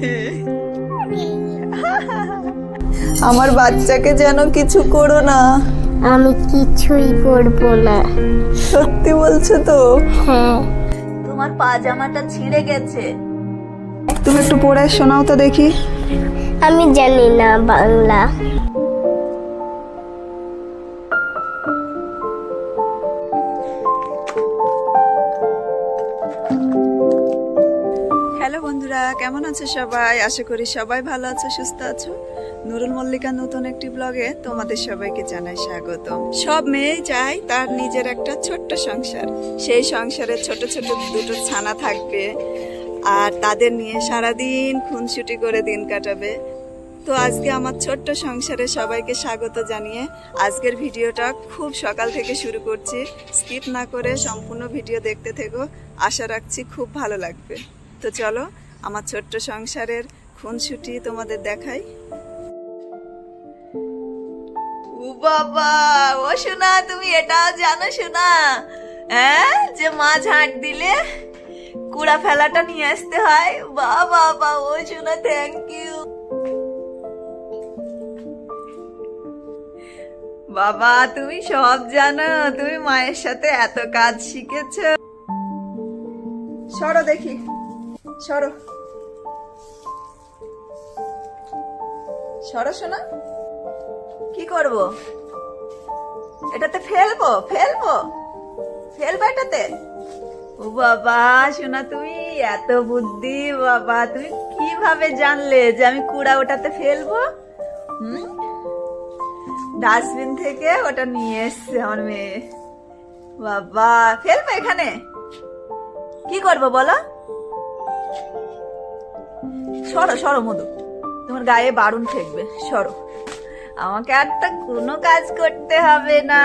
আমার বাচ্চাকে যেন কিছু করো না। আমি কিছুই করব না। সত্যি বলছো তো? হ্যাঁ। তোমার পাজামাটা ছিঁড়ে গেছে। তুমি একটু পড়ে শোনাও তো দেখি। আমি জানি না বাংলা। হ্যালো বন্ধুরা, কেমন আছো সবাই? আশা করি সবাই ভালো আছো, সুস্থ আছো। নুরুল মল্লিকা নতুন একটি ব্লগে তোমাদের সবাইকে জানাই স্বাগত সব মেয়েই চায় তার নিজের একটা ছোট্ট সংসার। সেই সংসারে ছোট ছোট দুটো ছানা থাকবে আর তাদের নিয়ে সারাদিন খুনসুটি করে দিন কাটাবে। তো আজকে আমার ছোট্ট সংসারে সবাইকে স্বাগত জানিয়ে আজকের ভিডিওটা খুব সকাল থেকে শুরু করছি। স্কিপ না করে সম্পূর্ণ ভিডিও দেখতে থেকো। আশা রাখছি খুব ভালো লাগবে। তো চলো, আমার ছোট্ট সংসারের খুনসুটি তোমাদের দেখাই। ও বাবা, ও শোনা তুমি এটাও জানো শোনা হ্যাঁ যে মাছ হাঁট দিলে কুড়া ফেলাটা নিয়ে আসতে হয়? বা বাবা, ও শোনা থ্যাংক ইউ বাবা, তুমি সব জানো, তুমি মায়ের সাথে এত কাজ শিখেছো। সরো দেখি। সরো। সরো শোনা কি করব? এটাতে ফেলব ফেলব। ফেলব এটাতে। ও বাবা শোনা তুমি এত বুদ্ধি, বাবা। তুমি কীভাবে জানলে যে আমি কুড়া ওটাতে ফেলব? হুম? ডাস্টবিন থেকে ওটা নিয়ে এসছে আমার মেয়ে। বাবা, ফেলব এখানে। কি করব বলো? সরো সরো মধু। তোমার গায়ে বারুন ঠেকবে, সরো। আমাকে আর তো কোনো কাজ করতে হবে না।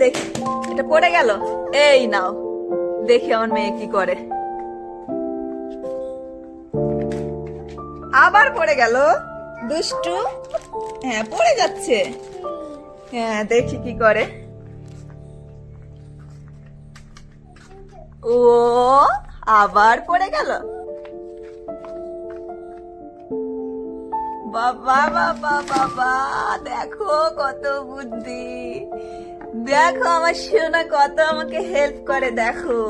দেখি, এটা পড়ে গেল। এই নাও, দেখি আমার মেয়ে কি করে। আবার পড়ে গেল? দুষ্টু? হ্যাঁ পড়ে যাচ্ছে। হ্যাঁ দেখি কি করে। ও, আবার পড়ে গেল। বাবা বাবা বাবা, দেখো কত বুদ্ধি। দেখো আমার সোনা কত আমাকে হেল্প করে, দেখো।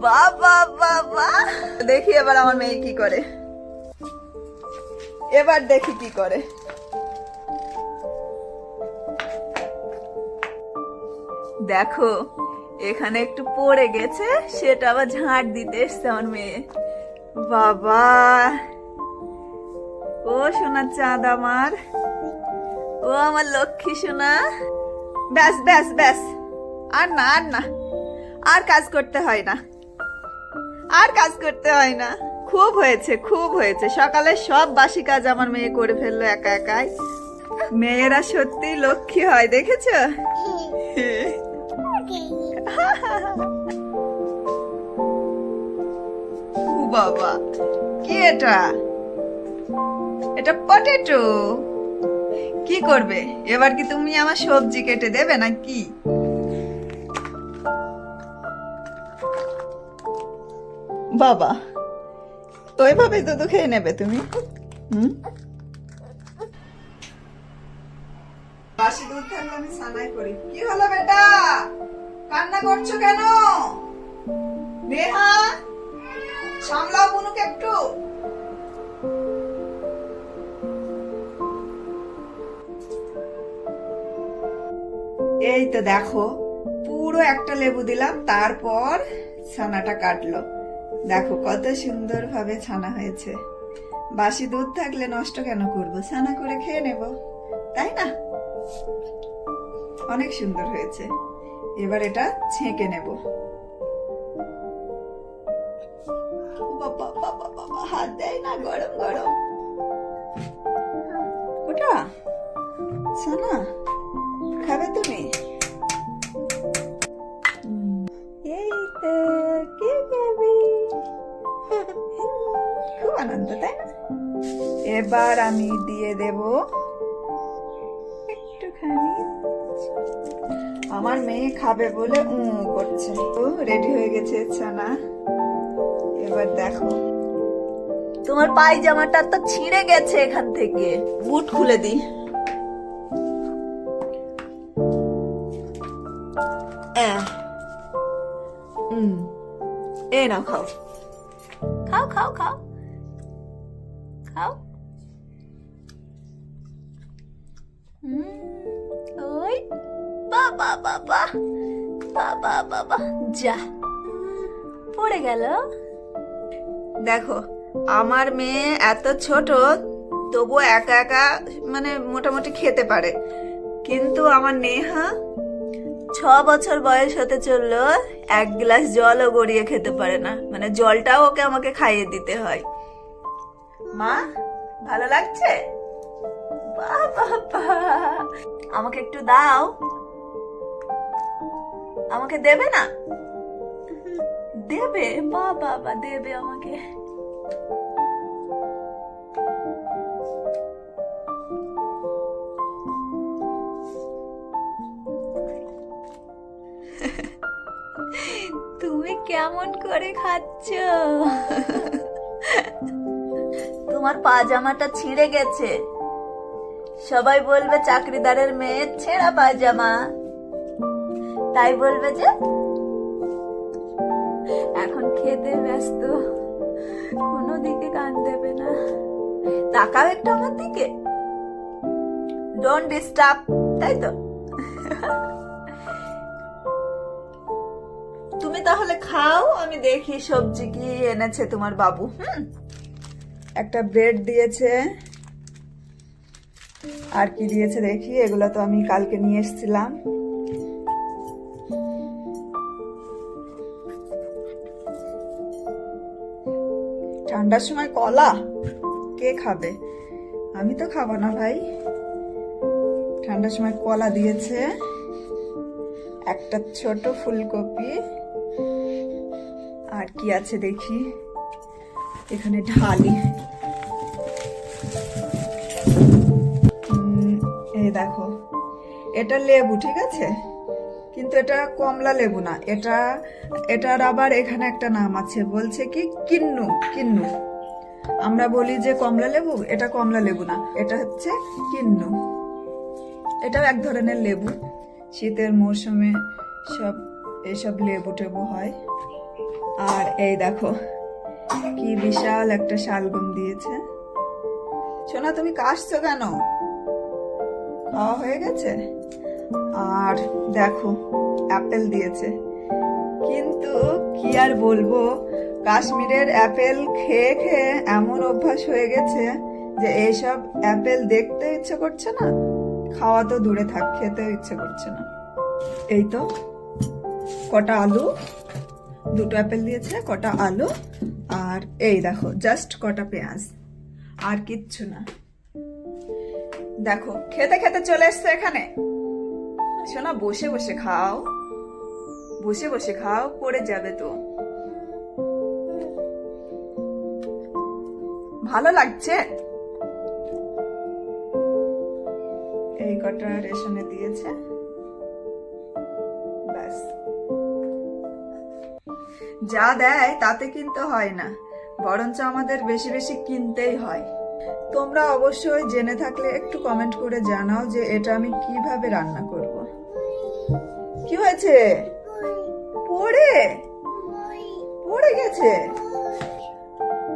বাবা বাবা, দেখি এবার আমার মেয়ে কি করে। এবার দেখি কি করে। দেখো এখানে একটু পড়ে গেছে সেটা আবার ঝাঁট দিতে এসছে আমার মেয়ে। বাবা! ও সোনা চাঁদ আমার। ও আমার লক্ষ্মী সোনা। ব্যাস ব্যাস ব্যাস। আর না আর না। আর কাজ করতে হয় না। আর কাজ করতে হয় না। খুব হয়েছে খুব হয়েছে। সকালে সব বাসি কাজ আমার মেয়ে করে ফেলল একা একাই। মেয়েরা সত্যি লক্ষ্মী হয় দেখেছ? ও বাবা, কি এটা? এটা পটেটো। কি করবে? এবার কি তুমি আমার সবজি কেটে দেবে না কি বাবা ওইভাবে দুধ খেয়ে নেবে তুমি। হুম? বাসি দুধ থাকলে আমি সানাই করি। কি হলো বেটা? কান্না করছ কেন? নেহা, সামলাও বুনুকে একটু। এই তো দেখো, পুরো একটা লেবু দিলাম, তারপর ছানাটা কাটলো। দেখো কত সুন্দর ভাবে ছানা হয়েছে। বাসি দুধ থাকলে নষ্ট কেন করব? ছানা করে খেয়ে নেব, তাই না? অনেক সুন্দর হয়েছে। এবার এটা ছেঁকে নেব। হাত দেয় না, গরম গরম। ওটা? ছানা খাবে তুমি? কে খাবে? আনন্দ এবার আমি দিয়ে দেব আমার মেয়ে খাবে বলে উ করছে। তো রেডি হয়ে গেছে ছানা। এবার দেখো। তোমার পায়জামাটা তো ছিঁড়ে গেছে এখান থেকে। বুট খুলে দি এ। নাও খাও। খাও খাও খাও। খাও। হুম, বাবা বাবা বাবা বাবা। যা। পড়ে গেল। দেখো, আমার মেয়ে এত ছোট তবু একা একা মানে মোটামুটি খেতে পারে। কিন্তু আমার নেহা ছ বছর বয়স হতে চলল, এক গ্লাস জলও গড়িয়ে খেতে পারে না। মানে জলটাও ওকে আমাকে খাইয়ে দিতে হয়। মা, ভালো লাগছে? বাহ। আমাকে একটু দাও। আমাকে দেবে না? দেবে? বা বাবা, দেবে আমাকে। তুমি কেমন করে খাচ্ছ? তোমার পাজামাটা ছিঁড়ে গেছে। সবাই বলবে চাকরিদারের মেয়ে ছেঁড়া পায়জামা তাই বলবে যে এখন খেতে ব্যস্ত, কোনো দিকে কান দেবে না। তাকাও একটু আমার দিকে। ডোন্ট ডিস্টার্ব তাই তো? তুমি তাহলে খাও, আমি দেখি সবজি কি এনেছে তোমার বাবু, হুম? একটা ব্রেড দিয়েছে, আর কি দিয়েছে দেখি, এগুলো তো আমি কালকে নিয়ে এসেছিলাম। ঠান্ডার সময় কলা? কে খাবে? আমি তো খাব না ভাই। ঠান্ডার সময় কলা দিয়েছে। একটা ছোট ফুলকপি। আর কি আছে দেখি? এখানে ঢালি। এই দেখো। এটা লেবু, ঠিক আছে? কিন্তু এটা কমলা লেবু না, এটা, এটার আবার এখানে একটা নাম আছে, বলছে কি, কিন্নু কিন্নু। আমরা বলি যে কমলা লেবু, এটা কমলা লেবু না, এটা হচ্ছে কিন্নু। এটাও এক ধরনের লেবু, শীতের মৌসুমে সব, এসব লেবু টেবু হয়। আর এই দেখো, কি বিশাল একটা শালগম দিয়েছে। সোনা, তুমি কাশছো কেন? খাওয়া হয়ে গেছে? আর দেখো অ্যাপেল দিয়েছে। কিন্তু কি আর বলব, কাশ্মীরের অ্যাপেল খেয়ে খেয়ে এমন অভ্যাস হয়ে গেছে যে এইসব অ্যাপেল দেখতে ইচ্ছে করছে না, খাওয়া তো দূরে থাক খেতেও ইচ্ছে করছে না। এই তো, কটা আলু, দুটো অ্যাপেল দিয়েছে, কটা আলু, আর এই দেখো জাস্ট কটা পেঁয়াজ, আর কিচ্ছু না। দেখো, খেতে খেতে চলে এসছে এখানে। শোনা, বসে বসে খাও। বসে বসে খাও, পড়ে যাবে তো। ভালো লাগছে? এই কটা রেশনে দিয়েছে। ব্যাস। যা দেয় তাতে কিন্তু হয় না, বরঞ্চ আমাদের বেশি বেশি কিনতেই হয়। তোমরা অবশ্যই জেনে থাকলে একটু কমেন্ট করে জানাও যে এটা আমি কীভাবে রান্না করব। কি হয়েছে? পড়ে? পড়ে গেছে?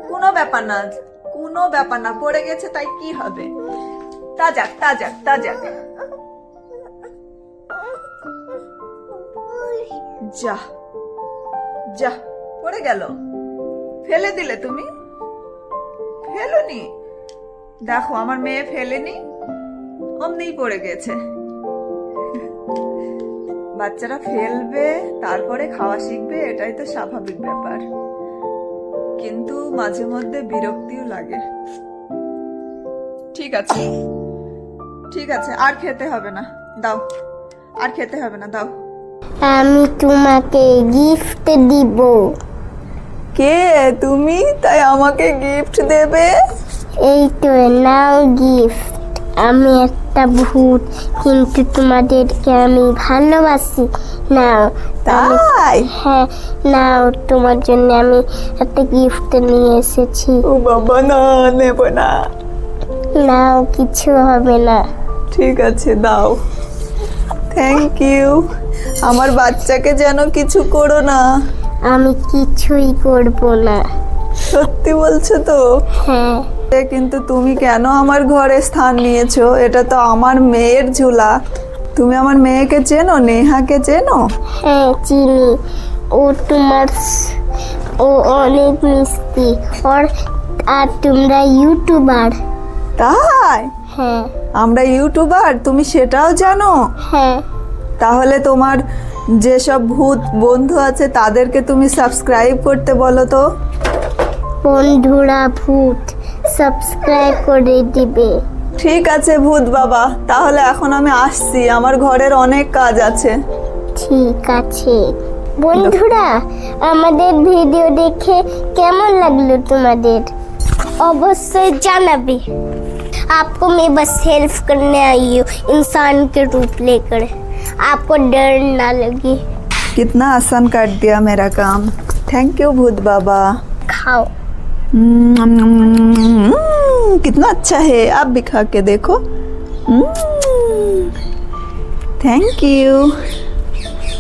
কোনো ব্যাপার না, কোনো ব্যাপার না, পড়ে গেছে, তাই কি হবে? তা যাক তা যাক তা যাক যা যা, পড়ে গেল। ফেলে দিলে তুমি? ফেলুনি? দেখো, আমার মেয়ে ফেলেনি, অমনিই পড়ে গেছে। বাচ্চারা ফেলবে তারপরে খাওয়া শিখবে এটাই তো স্বাভাবিক ব্যাপার। কিন্তু মাঝে মধ্যে বিরক্তিও লাগে। ঠিক আছে। ঠিক আছে আর খেতে হবে না। দাও। আর খেতে হবে না দাও। আমি তোমাকে গিফট দিব। কে? তুমি? তাই আমাকে গিফট দেবে? এই তো নাও গিফট আমি একটা ভূত কিন্তু তোমাদেরকে আমি ভালোবাসি। নাও তাই? হ্যাঁ নাও তোমার জন্য আমি একটা গিফট নিয়ে এসেছি। ও বাবা না নেব না। নাও কিছু হবে না। ঠিক আছে দাও। থ্যাংক ইউ আমার বাচ্চাকে যেন কিছু করো না। আমি কিছুই করব না। সত্যি বলছো তো? হ্যাঁ। কিন্তু তুমি কেন আমার ঘরে স্থান নিয়েছো? এটা তো আমার মেয়ের ঝুলা। তুমি আমার মেয়েকে চেনো? নেহাকে চেনো? হ্যাঁ চিনি। ও তোমার ও অনেক মিষ্টি। ওর আর তোমরা ইউটিউবার। তাই? হ্যাঁ। আমরা ইউটিউবার? তুমি সেটাও জানো? হ্যাঁ। তাহলে তোমার যেসব ভূত বন্ধু আছে তাদেরকে তুমি সাবস্ক্রাইব করতে বলো তো। বন্ধুরা ভূত। সাবস্ক্রাইব করে দিবে ঠিক আছে ভূত বাবা তাহলে এখন আমি আসছি আমার ঘরের অনেক কাজ আছে ঠিক আছে বন্ধুরা আমাদের ভিডিও দেখে কেমন লাগলো তোমাদের অবশ্যই জানাবে आपको मैं बस हेल्प करने आई हूँ इंसान के रूप लेकर आपको डर ना लगे कितना आसान कर दिया मेरा काम थैंक यू भूत बाबा खाओ हम्म, कितना अच्छा है आप भी खा के देखो থ্যাংক ইউ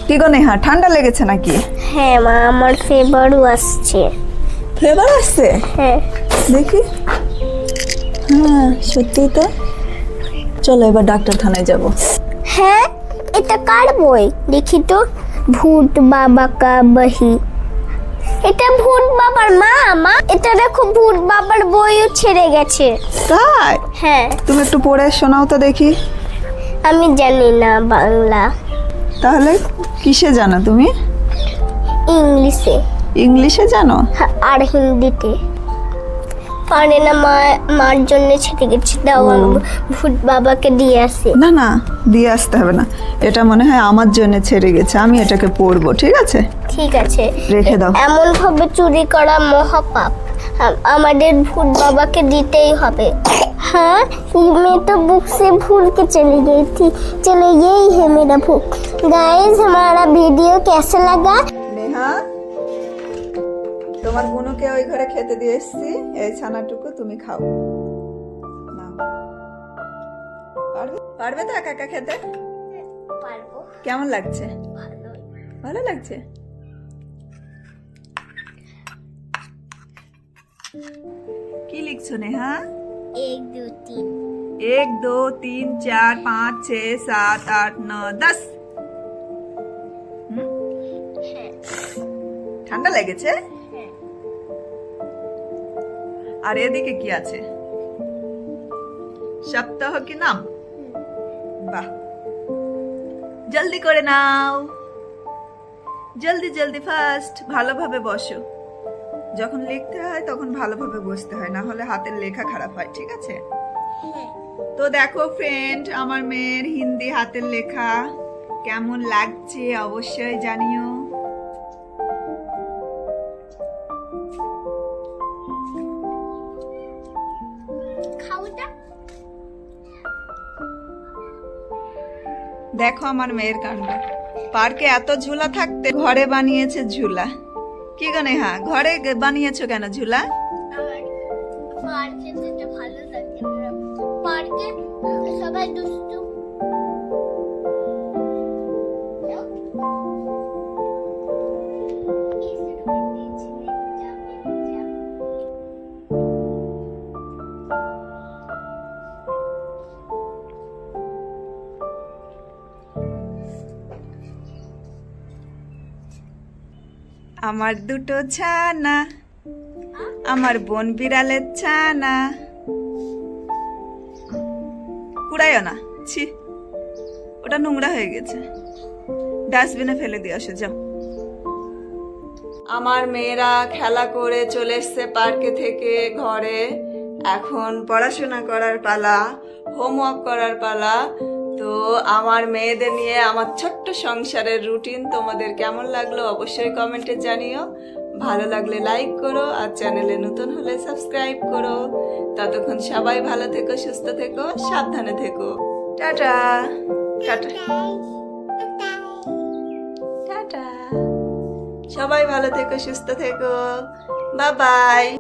কি গো নেহা ঠান্ডা লেগেছে নাকি হ্যাঁ মা আমার ফেভারও আসছে ফ্লেভার আসছে হ্যাঁ দেখি হ্যাঁ সত্যি তো চলো এবার ডাক্তারখানায় যাব হ্যাঁ এটা কার বই দেখি তো ভূত বাবা কা বহি এটা ভূত বাবার মা মা এটা দেখো ভূত বাবার বইও ছেড়ে গেছে। তাই? হ্যাঁ। তুমি একটু পড়ে শোনাও তো দেখি। আমি জানি না বাংলা। তাহলে কিসে জানো তুমি? ইংলিশে। ইংলিশে জানো? হ্যাঁ, আর হিন্দিতে। পারে না মা মার জন্য ছেড়ে গেছে দাও আমি ভূত বাবাকে দিয়ে আসি না না দিয়ে আসতে হবে না এটা মনে হয় আমার জন্য ছেড়ে গেছে আমি এটাকে পড়বো ঠিক আছে ঠিক আছে রেখে দাও। এমন ভাবে চুরি করা মহাপাপ আম- আমাদের ভূত বাবাকে দিতেই হবে हाँ मैं तो बुक से भूल के चली गई थी चलो यही है मेरा बुक गाइस हमारा वीडियो कैसा लगा নেহা তোমার বুনুকে ওই ঘরে খেতে দিয়ে এসছি এই ছানাটুকু তুমি খাও নাও। পারবে পারবে তো একা একা খেতে কেমন লাগছে ভালো লাগছে কি লিখছো নেহা एक दो तीन एक दो तीन चार पाँच छः सात आठ नौ दस হুম? ঠান্ডা লেগেছে আর এদিকে কি আছে? সপ্তাহ কি নাম? বাহ। জলদি করে নাও। জলদি জলদি ফার্স্ট ভালোভাবে বসো। যখন লিখতে হয় তখন ভালোভাবে বসতে হয়, না হলে হাতের লেখা খারাপ হয়, ঠিক আছে? তো দেখো ফ্রেন্ড আমার মেয়ের হিন্দি হাতের লেখা কেমন লাগছে অবশ্যই জানিও। দেখো আমার মেয়ের কাণ্ড। পার্কে এত ঝুলা থাকতে ঘরে বানিয়েছে ঝুলা। কি গো হ্যাঁ ঘরে বানিয়েছো কেন ঝুলা? পার্কে পার্কে সবাই দুষ্টু আমার দুটো ছানা, আমার বোন বিড়ালের ছানা। কুড়াইও না, ছি, ওটা নোংরা হয়ে গেছে। ডাস্টবিনে ফেলে দিয়ে আসো, যাও। আমার মেয়েরা খেলা করে চলে এসছে পার্কে থেকে ঘরে। এখন পড়াশোনা করার পালা, হোমওয়ার্ক করার পালা তো আমার মেয়েদের নিয়ে আমার ছোট্ট সংসারের রুটিন তোমাদের কেমন লাগল অবশ্যই কমেন্টে জানিও। ভালো লাগলে লাইক করো আর চ্যানেলে নতুন হলে সাবস্ক্রাইব করো। ততক্ষণ সবাই ভালো থেকো, সুস্থ থেকো, সাবধানে থেকো। টাটা। টাটা। টাটা। সবাই ভালো থেকো, সুস্থ থেকো। Bye bye